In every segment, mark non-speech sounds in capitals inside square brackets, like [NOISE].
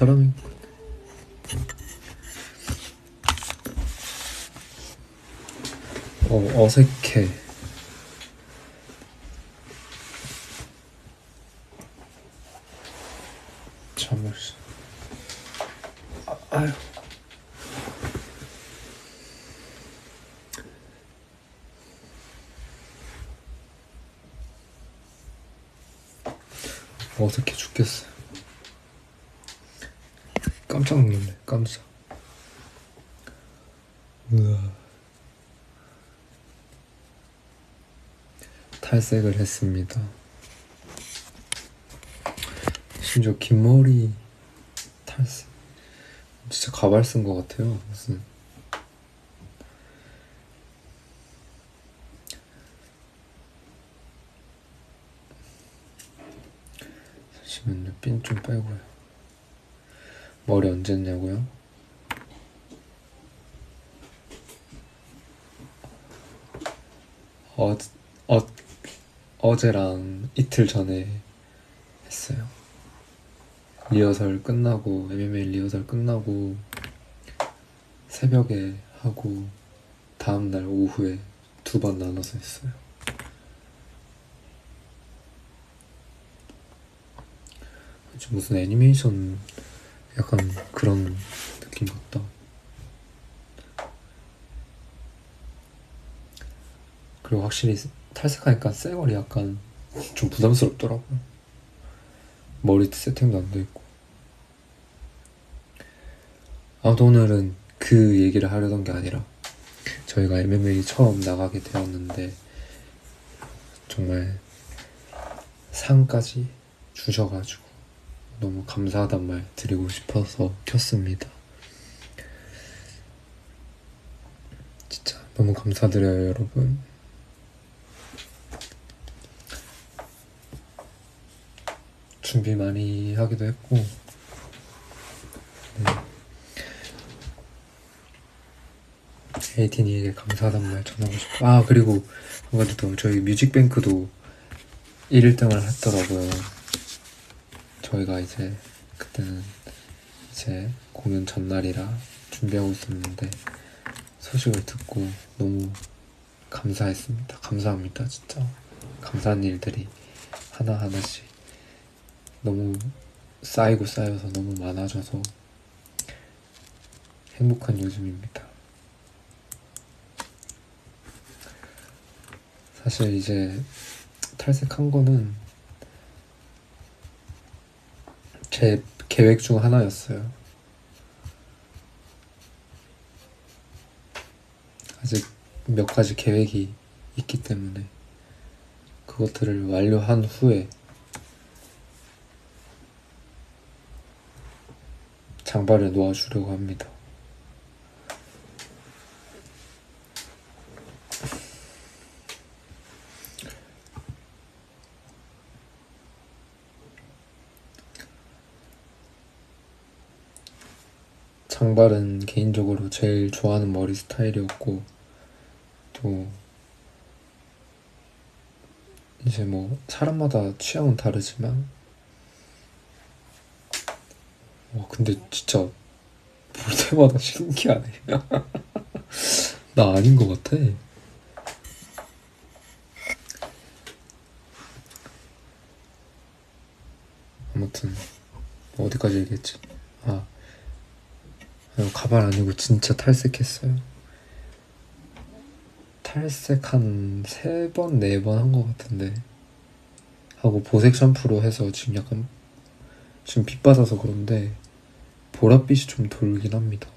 사람이 어 어색해 잠을 아, 아유 어색해 죽겠어 깜짝 놀래 깜짝. 우와. 탈색을 했습니다. 심지어 긴 머리 탈색. 진짜 가발 쓴 것 같아요 무슨. 잠시만요 핀 좀 빼고요 머리 언제 했냐고요? 어, 어, 어제랑 이틀 전에 했어요. 리허설 끝나고, MMA 리허설 끝나고, 새벽에 하고, 다음날 오후에 두 번 나눠서 했어요. 무슨 애니메이션 약간 그런 느낌 같다. 그리고 확실히 탈색하니까 쌩얼이 약간 좀 부담스럽더라고요. 머리 세팅도 안 돼 있고. 아무튼 오늘은 그 얘기를 하려던 게 아니라 저희가 MMA 처음 나가게 되었는데 정말 상까지 주셔가지고 너무 감사하단 말 드리고 싶어서 켰습니다. 진짜 너무 감사드려요, 여러분. 준비 많이 하기도 했고, 네. 에이틴이에게 감사하단 말 전하고 싶고, 아, 그리고 한 가지 더, 저희 뮤직뱅크도 1등을 했더라고요. 저희가 이제 그때는 이제 공연 전날이라 준비하고 있었는데 소식을 듣고 너무 감사했습니다. 감사합니다, 진짜. 감사한 일들이 하나하나씩 너무 쌓이고 쌓여서 너무 많아져서 행복한 요즘입니다. 사실 이제 탈색한 거는 제 계획 중 하나였어요. 아직 몇 가지 계획이 있기 때문에 그것들을 완료한 후에 장발을 놓아주려고 합니다. 장발은 개인적으로 제일 좋아하는 머리 스타일이었고 또 이제 뭐 사람마다 취향은 다르지만 와 근데 진짜 볼 때마다 [LAUGHS] 신기하네. [LAUGHS] 나 아닌 것 같아. 아무튼 뭐 어디까지 얘기했지? 아 가발 아니고 진짜 탈색했어요. 탈색 한 세 번, 네 번 한 것 같은데. 하고 보색 샴푸로 해서 지금 약간, 지금 빛 받아서 그런데, 보랏빛이 좀 돌긴 합니다.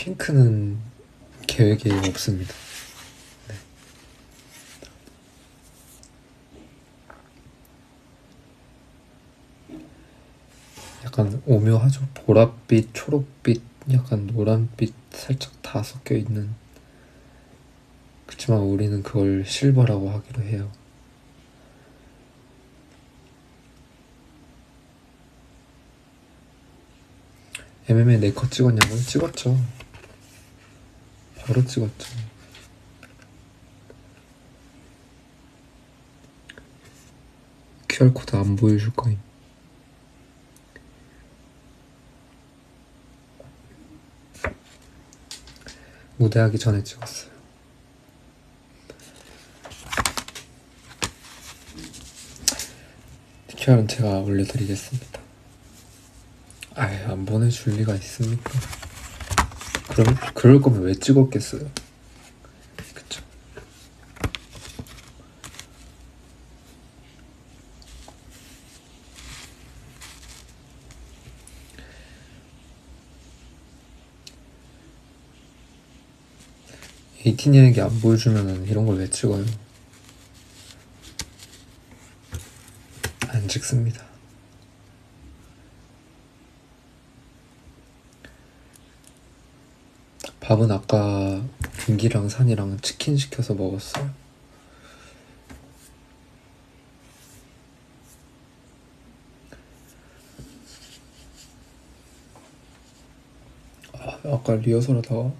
핑크는 계획에 없습니다. 네. 약간 오묘하죠. 보랏빛, 초록빛, 약간 노란빛 살짝 다 섞여 있는. 그렇지만 우리는 그걸 실버라고 하기로 해요. MMA 네컷 찍었냐고 찍었죠. 바로 찍었죠. QR코드 안 보여줄 거임. 무대하기 전에 찍었어요. QR은 제가 올려드리겠습니다. 아예 안 보내줄 리가 있습니까? 그럼 그럴 거면 왜 찍었겠어요? 그쵸? 에이티니에게 안 보여주면은 이런 걸 왜 찍어요? 안 찍습니다. 밥은 아까 김기랑 산이랑 치킨 시켜서 먹었어요. 아, 아까 리허설 하다가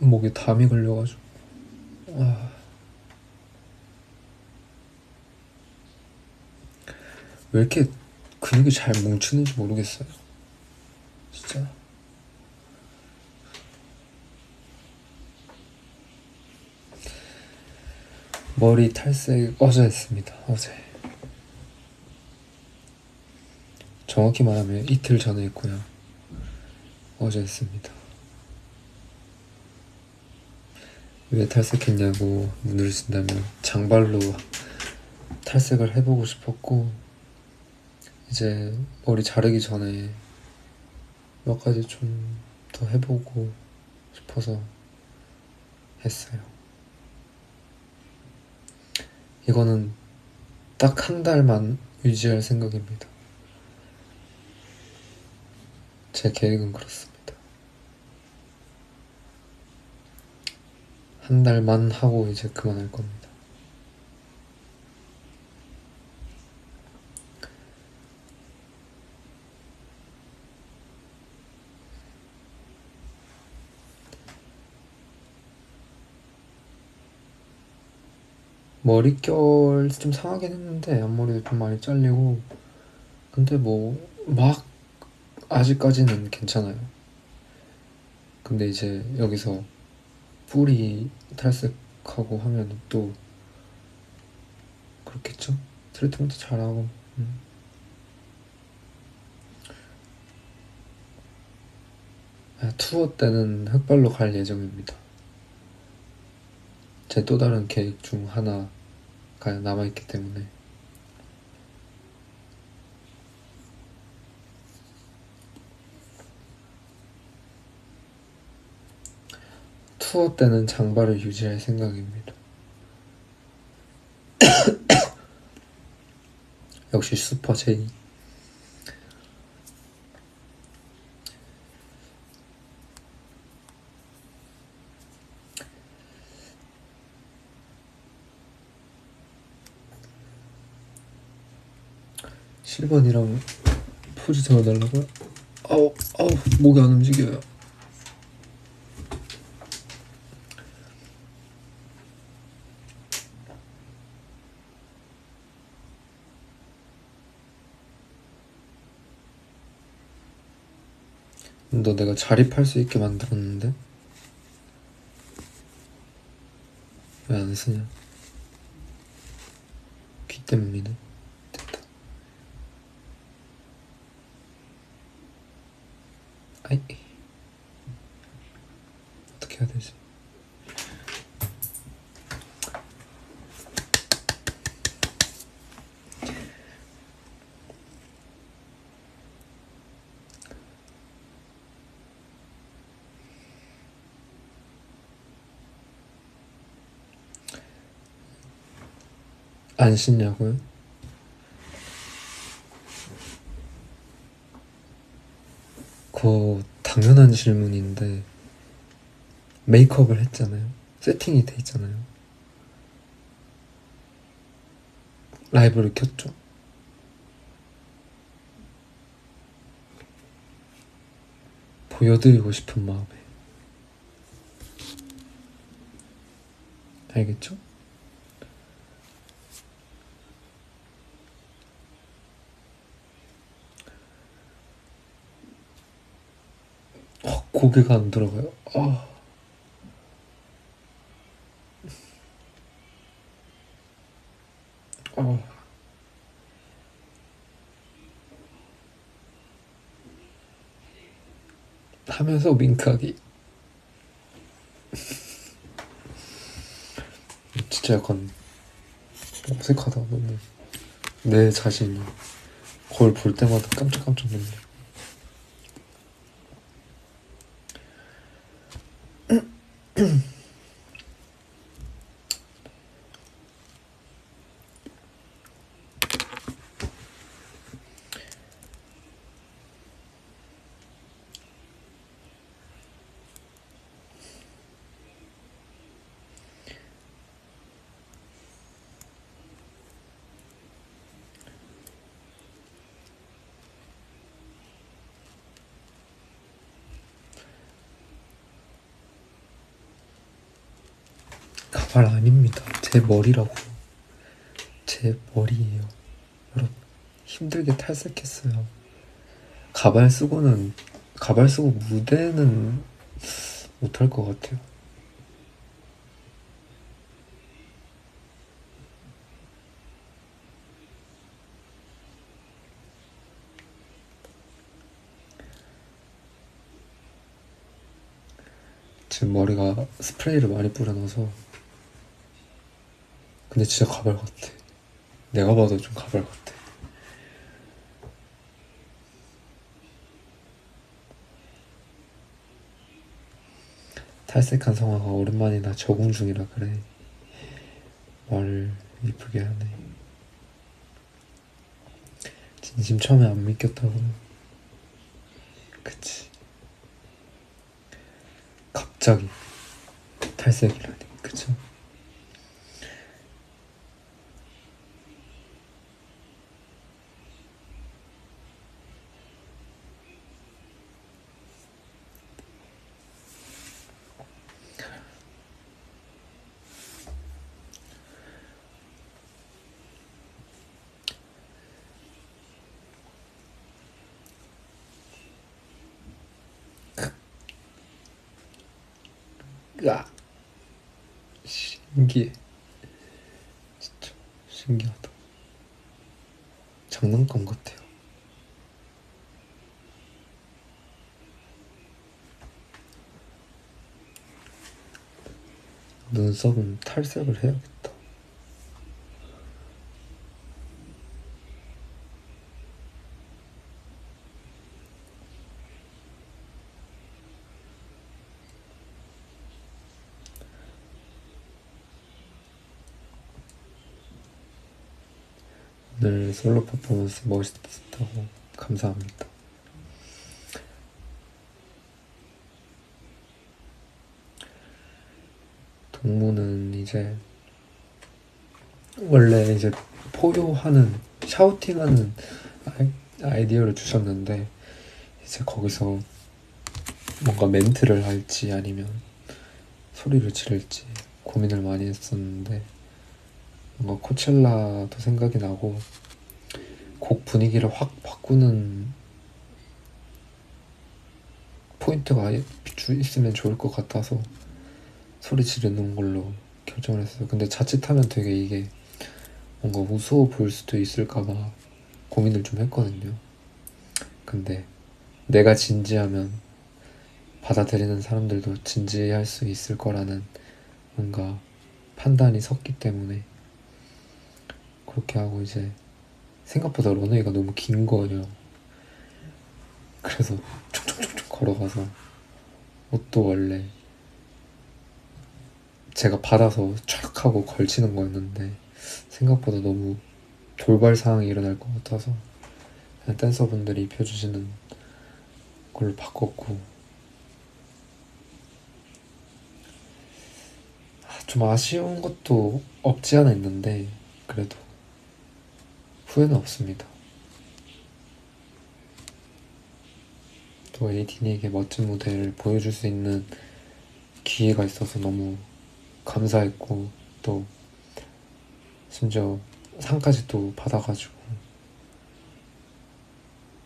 목에 담이 걸려가지고 아. 왜 이렇게 근육이 잘 뭉치는지 모르겠어요. 진짜. 머리 탈색 어제 했습니다. 어제. 정확히 말하면 이틀 전에 했고요. 어제 했습니다. 왜 탈색했냐고 물으신다면 장발로 탈색을 해보고 싶었고 이제 머리 자르기 전에 몇 가지 좀 더 해보고 싶어서 했어요. 이거는 딱 한 달만 유지할 생각입니다. 제 계획은 그렇습니다. 한 달만 하고 이제 그만할 겁니다. 머릿결 좀 상하긴 했는데 앞머리도 좀 많이 잘리고 근데 뭐 막 아직까지는 괜찮아요. 근데 이제 여기서 뿌리 탈색하고 하면 또 그렇겠죠? 트리트먼트 잘하고 음. 아, 투어 때는 흑발로 갈 예정입니다. 제 또 다른 계획 중 하나가 가 남아있기 때문에 투어 때는 장발을 유지할 생각입니다. [COUGHS] 역시 슈퍼 제니. 1번이라고 포즈 잡아달라고요? 아우 아우 목이 안 움직여요. 너 내가 자립할 수 있게 만들었는데? 왜 안 쓰냐? 귀 때문이네. 아이 어떻게 해야 되지? 안 씻냐고요? 거 당연한 질문인데 메이크업을 했잖아요. 세팅이 돼 있잖아요. 라이브를 켰죠. 보여드리고 싶은 마음에 알겠죠? 어, 고개가 안 들어가요. 아. 어. 하면서 윙크하기. [LAUGHS] 진짜 약간 어색하다 너무 내 자신이 거울 볼 때마다 깜짝깜짝 놀래. 가발 아닙니다. 제 머리라고. 제 머리예요. 여러분 힘들게 탈색했어요. 가발 쓰고는 가발 쓰고 무대는 못할 것 같아요. 지금 머리가 스프레이를 많이 뿌려놔서 근데 진짜 가발 같아. 내가 봐도 좀 가발 같아. 탈색한 성화가 오랜만이나 적응 중이라 그래. 말을 이쁘게 하네. 진심 처음에 안 믿겼다고. 그치. 갑자기 탈색이라니. 그쵸? 으아 신기해 진짜 신기하다. 장난감 같아요. 눈썹은 탈색을 해야겠다 오늘 솔로 퍼포먼스 멋있다고 감사합니다. 동무는 이제 원래 이제 포효하는 샤우팅하는 아이, 아이디어를 주셨는데 이제 거기서 뭔가 멘트를 할지 아니면 소리를 지를지 고민을 많이 했었는데 뭔가 코첼라도 생각이 나고 곡 분위기를 확 바꾸는 포인트가 있으면 좋을 것 같아서 소리 지르는 걸로 결정을 했어요. 근데 자칫하면 되게 이게 뭔가 우스워 보일 수도 있을까봐 고민을 좀 했거든요. 근데 내가 진지하면 받아들이는 사람들도 진지할 수 있을 거라는 뭔가 판단이 섰기 때문에 그렇게 하고 이제 생각보다 런웨이가 너무 긴 거예요. 그래서 촉촉촉촉 걸어가서 옷도 원래 제가 받아서 촥 하고 걸치는 거였는데 생각보다 너무 돌발 상황이 일어날 것 같아서 그냥 댄서분들이 입혀주시는 걸로 바꿨고 아, 좀 아쉬운 것도 없지 않아 있는데 그래도 후회는 없습니다. 또 에이틴에게 멋진 무대를 보여줄 수 있는 기회가 있어서 너무 감사했고 또 심지어 상까지 또 받아가지고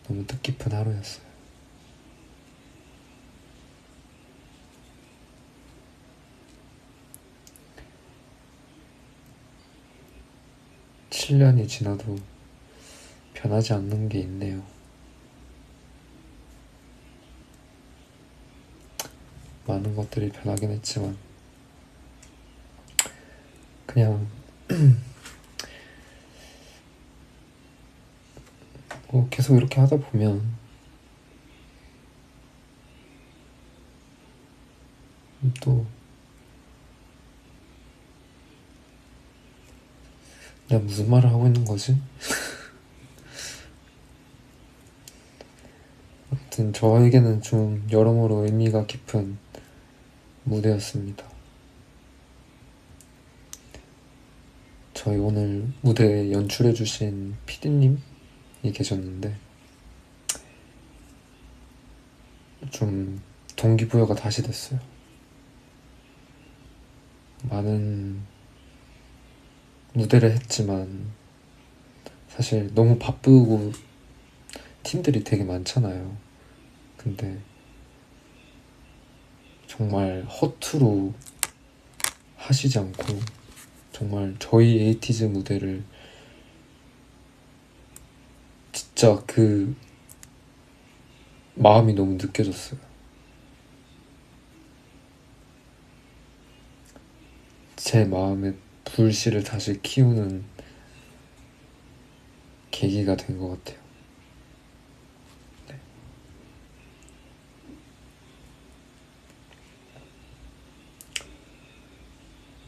너무 뜻깊은 하루였어요. 칠 년이 지나도 변하지 않는 게 있네요. 많은 것들이 변하긴 했지만 그냥 [CLEARS THROAT] 뭐 계속 이렇게 하다 보면 또 내가 무슨 말을 하고 있는 거지? 아무튼 저에게는 좀 여러모로 의미가 깊은 무대였습니다. 저희 오늘 무대 연출해주신 피디님이 계셨는데 좀 동기부여가 다시 됐어요. 많은 무대를 했지만 사실 너무 바쁘고 팀들이 되게 많잖아요. 근데 정말 허투루 하시지 않고 정말 저희 에이티즈 무대를 진짜 그 마음이 너무 느껴졌어요. 제 마음에 불씨를 다시 키우는 계기가 된 것 같아요. 네.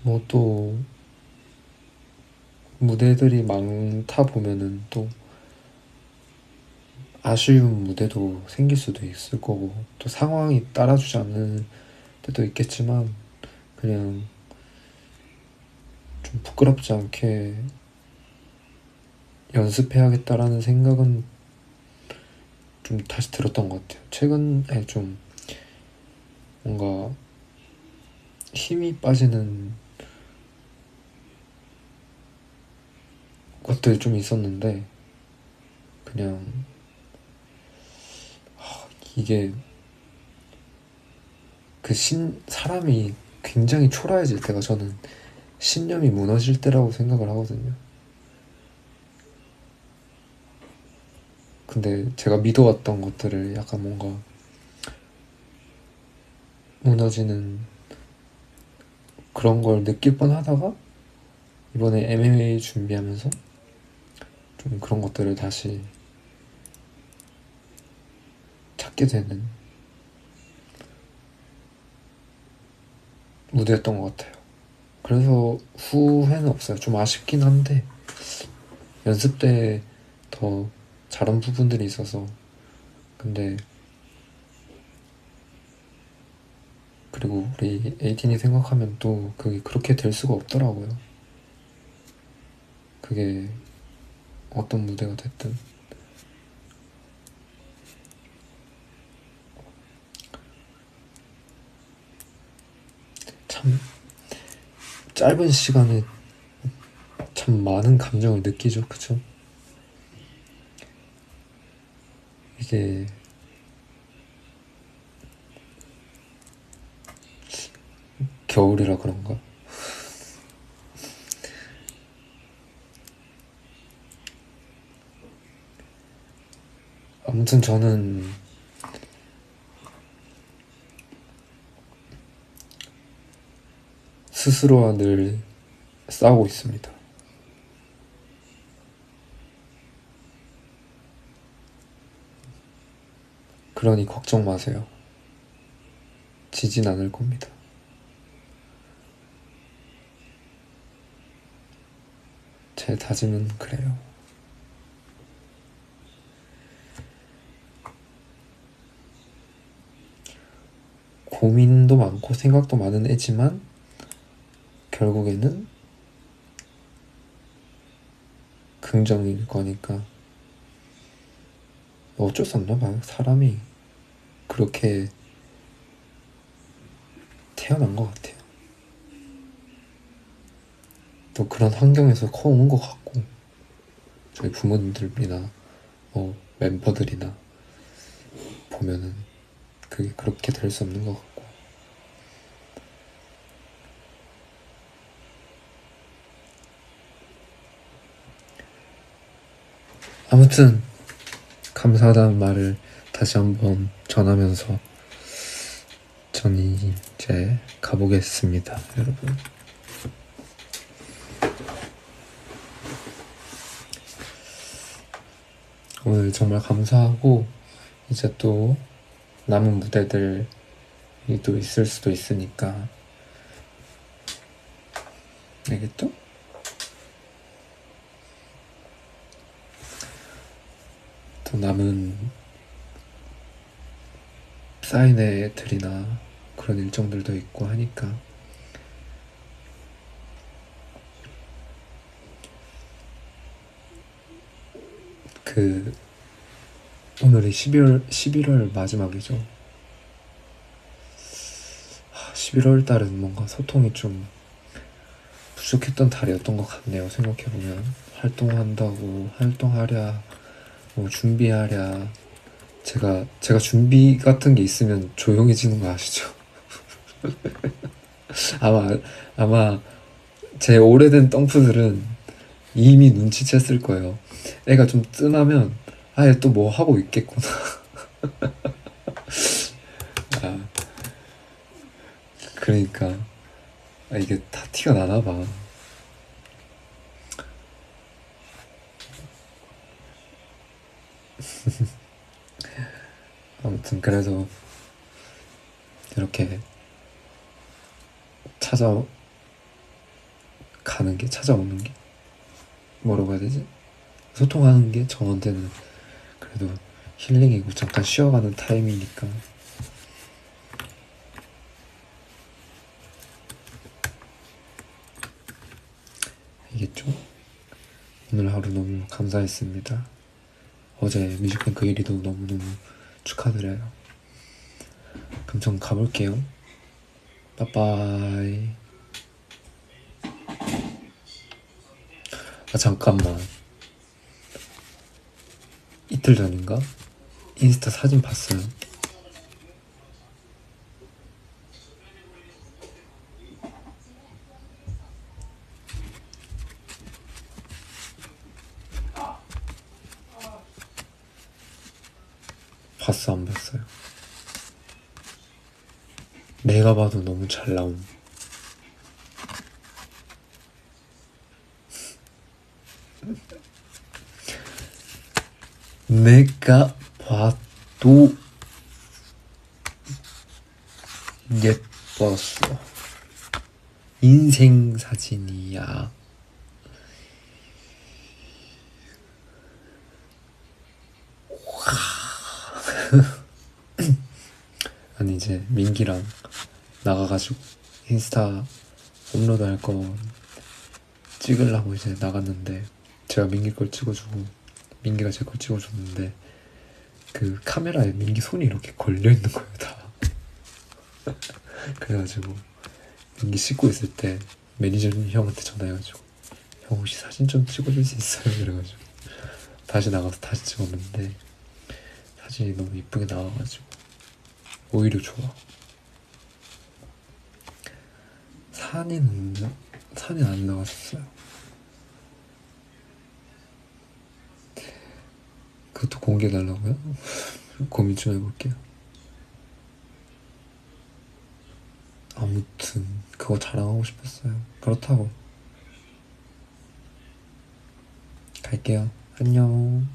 뭐또 무대들이 많다 보면은 또 아쉬운 무대도 생길 수도 있을 거고 또 상황이 따라주지 않는 때도 있겠지만 그냥 좀 부끄럽지 않게 연습해야겠다라는 생각은 좀 다시 들었던 것 같아요. 최근에 좀 뭔가 힘이 빠지는 것들이 좀 있었는데 그냥 하, 이게 그 신 사람이 굉장히 초라해질 때가 저는 신념이 무너질 때라고 생각을 하거든요. 근데 제가 믿어왔던 것들을 약간 뭔가 무너지는 그런 걸 느낄 뻔 하다가 이번에 MMA 준비하면서 좀 그런 것들을 다시 찾게 되는 무대였던 것 같아요. 그래서 후회는 없어요. 좀 아쉽긴 한데 연습 때 더 잘한 부분들이 있어서 근데 그리고 우리 에이틴이 생각하면 또 그게 그렇게 될 수가 없더라고요. 그게 어떤 무대가 됐든 참 짧은 시간에 참 많은 감정을 느끼죠, 그쵸? 이게 겨울이라 그런가? 아무튼 저는 스스로와 늘 싸우고 있습니다. 그러니 걱정 마세요. 지진 않을 겁니다. 제 다짐은 그래요. 고민도 많고 생각도 많은 애지만 결국에는 긍정일 거니까 어쩔 수 없나 봐요. 사람이 그렇게 태어난 것 같아요. 또 그런 환경에서 커온 것 같고 저희 부모님들이나 뭐 멤버들이나 보면은 그게 그렇게 될 수 없는 것 같고 아무튼 감사하다는 말을 다시 한번 전하면서 저는 이제 가보겠습니다, 여러분. 오늘 정말 감사하고 이제 또 남은 무대들이 또 있을 수도 있으니까 알겠죠? 또 남은 사인회 들이나 그런 일정들도 있고 하니까 그 오늘이 12월 11월 마지막이죠. 11월 달은 뭔가 소통이 좀 부족했던 달이었던 것 같네요. 생각해 보면 활동한다고 활동하랴 뭐 준비하랴 제가 제가 준비 같은 게 있으면 조용해지는 거 아시죠? [LAUGHS] 아마 아마 제 오래된 덩프들은 이미 눈치챘을 거예요. 애가 좀 뜸하면 아예 또 뭐 하고 있겠구나. [LAUGHS] 아, 그러니까 아, 이게 다 티가 나나 봐. [LAUGHS] 아무튼 그래서 이렇게 찾아 가는 게 찾아오는 게 뭐라고 해야 되지? 소통하는 게 저한테는 그래도 힐링이고 잠깐 쉬어가는 타임이니까 알겠죠? 오늘 하루 너무 감사했습니다. 어제 뮤직뱅크 1위도 너무너무 축하드려요. 그럼 전 가볼게요. 빠빠이. 아, 잠깐만. 이틀 전인가? 인스타 사진 봤어요. 봤어, 안 봤어요? 내가 봐도 너무 잘 나옴. 내가 봐도 예뻤어. 인생 사진이야. 아니 이제 민기랑 나가가지고 인스타 업로드 할 거 찍으려고 이제 나갔는데 제가 민기 걸 찍어주고 민기가 제 걸 찍어줬는데 그 카메라에 민기 손이 이렇게 걸려 있는 거예요 다. [LAUGHS] 그래가지고 민기 씻고 있을 때 매니저 형한테 전화해가지고 형 혹시 사진 좀 찍어줄 수 있어요? 그래가지고 다시 나가서 다시 찍었는데 사진이 너무 이쁘게 나와가지고 오히려 좋아. 산이는 산이 안 나왔어요. 그것도 공개해 달라고요? [LAUGHS] 고민 좀 해볼게요. 아무튼 그거 자랑하고 싶었어요. 그렇다고 갈게요. 안녕.